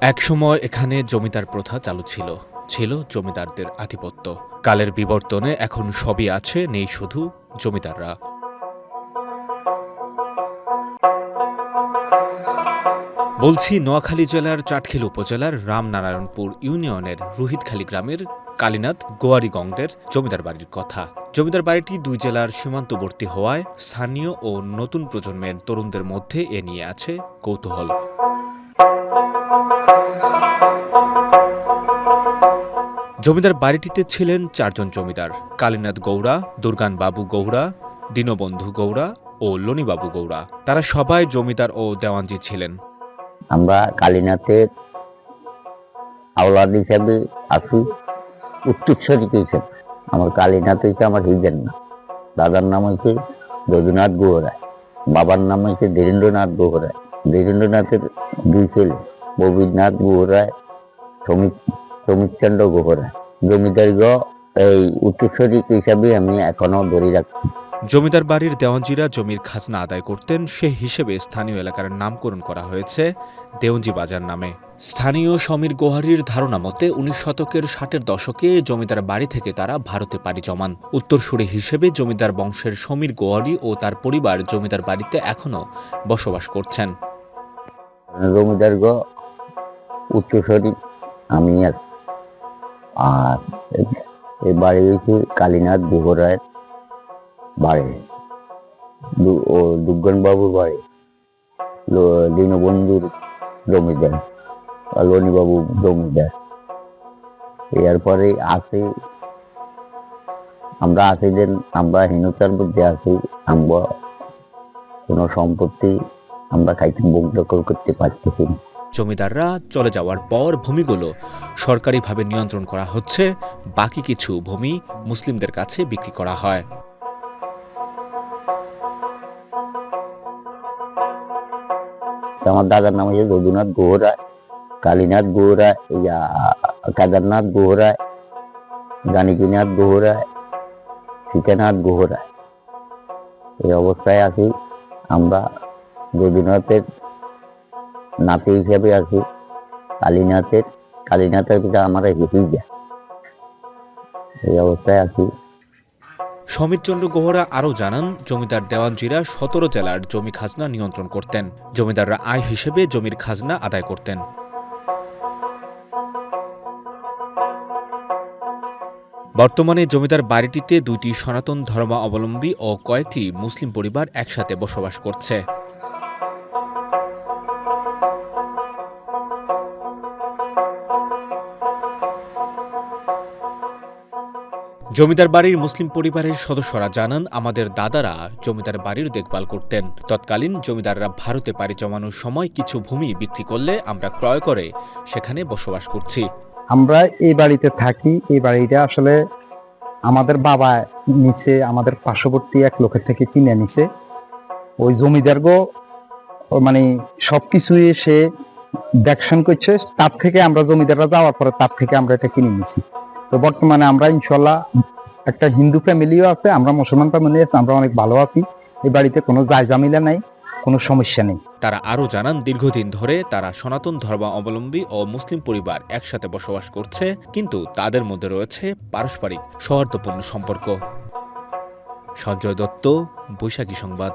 একসময় এখানে জমিদার প্রথা চালু ছিল। ছিল জমিদারদের আধিপত্য। কালের বিবর্তনে এখন সবই আছে, নেই শুধু জমিদাররা। বলছি, নোয়াখালী জেলার চাটখিল উপজেলার রামনারায়ণপুর ইউনিয়নের রোহিতখালী গ্রামের কালীনাথ গোয়ারিগঙ্গদের জমিদার বাড়ির কথা। জমিদার বাড়িটি দুই জেলার সীমান্তবর্তী হওয়ায় স্থানীয় ও নতুন প্রজন্মের তরুণদের মধ্যে এ নিয়ে আছে কৌতূহল। জমিদার বাড়িটিতে ছিলেন চারজন জমিদার, কালীনাথ গৌড়া দুর্গান বাবু গৌড়া, দীনবন্ধু গৌড়া ও লনিবাবু গৌড়া। তারা সবাই জমিদার ও দেওয়ানজি ছিলেন। আমরা কালীনাথের আওলাদ হিসাবে আছি। উত্তরস্বরী হিসেবে আমার কালীনাথ হয়েছে আমার হিজেন না দাদার নাম হয়েছে যদুনাথ গুহরায়। বাবার নাম হয়েছে ধীরেন্দ্রনাথ গুহরায়। ধীরেন্দ্রনাথের দুই ছেলে ববিরনাথ গুহরায় শ্রমিক শ্রমিকচন্দ্র গুহরায়। জমিদার এই উত্তরস্বরী হিসাবে আমি এখনও ধরে রাখছি। জমিদার বাড়ির দেওয়ানজিরা জমির খাজনা আদায় করতেন, সে হিসেবে স্থানীয় এলাকার নামকরণ করা হয়েছে দেওয়ানজি বাজার নামে। স্থানীয় সমীর গোহারির ধারণা মতে, উনিশ শতকের ষাটের দশকে জমিদার বাড়ি থেকে তারা ভারতে পাড়ি জমান। উত্তরসূরি হিসেবে জমিদার বংশের সমীর গোহারি ও তার পরিবার জমিদার বাড়িতে এখনও বসবাস করছেন। জমিদার গ উচ্চস্বরী আমি আর এই- বাড়ি হয়েছে কালীনাথ গুহরায়ের বাড়ি। ও দুর্গন বাবুর বাড়ি দীনবন্ধুর জমিদার আর লনিবাবু জমিদার এরপরে আছে আমরা আছি যে, আমরা হীনতার মধ্যে আছি আমরা কোনো সম্পত্তি আমরা খাইতে বুক দখল করতে পারতেছি না। জমিদাররা চলে যাওয়ার পর ভূমিগুলো সরকারিভাবে নিয়ন্ত্রণ করা হচ্ছে। বাকি কিছু ভূমি মুসলিমদের কাছে বিক্রি করা হয়। আমার দাদার নাম হচ্ছে যদুনাথ গুহরায় কালীনাথ গুহরায় ইয়া কেদারনাথ গুহরায় জানকীনাথ গুহরায় সীতানাথ গুহরায় এই অবস্থায় আছি আমরা যদুনাথের নাতি হিসেবে আছি, কালীনাথের কালীনাথের পিতা আমরা হিসিজা এই অবস্থায় আছি। সমীরচন্দ্র গোহরা আরও জানান, জমিদার দেওয়ানজিরা সতেরো জেলার জমি খাজনা নিয়ন্ত্রণ করতেন। জমিদাররা আয় হিসেবে জমির খাজনা আদায় করতেন। বর্তমানে জমিদার বাড়িটিতে দুইটি সনাতন ধর্মাবলম্বী ও কয়েকটি মুসলিম পরিবার একসাথে বসবাস করছে। জমিদার বাড়ির মুসলিম পরিবারের সদস্যরা জানান, আমাদের দাদারা জমিদার বাড়ির দেখভাল করতেন। তৎকালীন জমিদাররা ভারতে পাড়ি জমানোর সময় কিছু ভূমি বিক্রি করলে আমরা ক্রয় করে সেখানে বসবাস করছি। আমরা এই বাড়িতে থাকি, এই বাড়িটা আসলে আমাদের বাবা নিচে, আমাদের পার্শ্ববর্তী এক লোকের থেকে কিনে নিছে। ওই জমিদার গো মানে সবকিছুই সে দেখশন করছে, তার থেকে আমরা জমিদাররা যাওয়ার পরে তার থেকে আমরা এটা কিনে নিছি। তো বর্তমানে আমরা ইনশাল্লাহ একটা হিন্দু ফ্যামিলিও আছে, আমরা মুসলমান ফ্যামিলি আছে, আমরা অনেক ভালো আছি। এই বাড়িতে কোনো জায়জামিলা নাই, কোনো সমস্যা নেই। তারা আরও জানান, দীর্ঘদিন ধরে তারা সনাতন ধর্মাবলম্বী ও মুসলিম পরিবার একসাথে বসবাস করছে, কিন্তু তাদের মধ্যে রয়েছে পারস্পরিক সৌহার্দ্যপূর্ণ সম্পর্ক। সঞ্জয় দত্ত, বৈশাখী সংবাদ।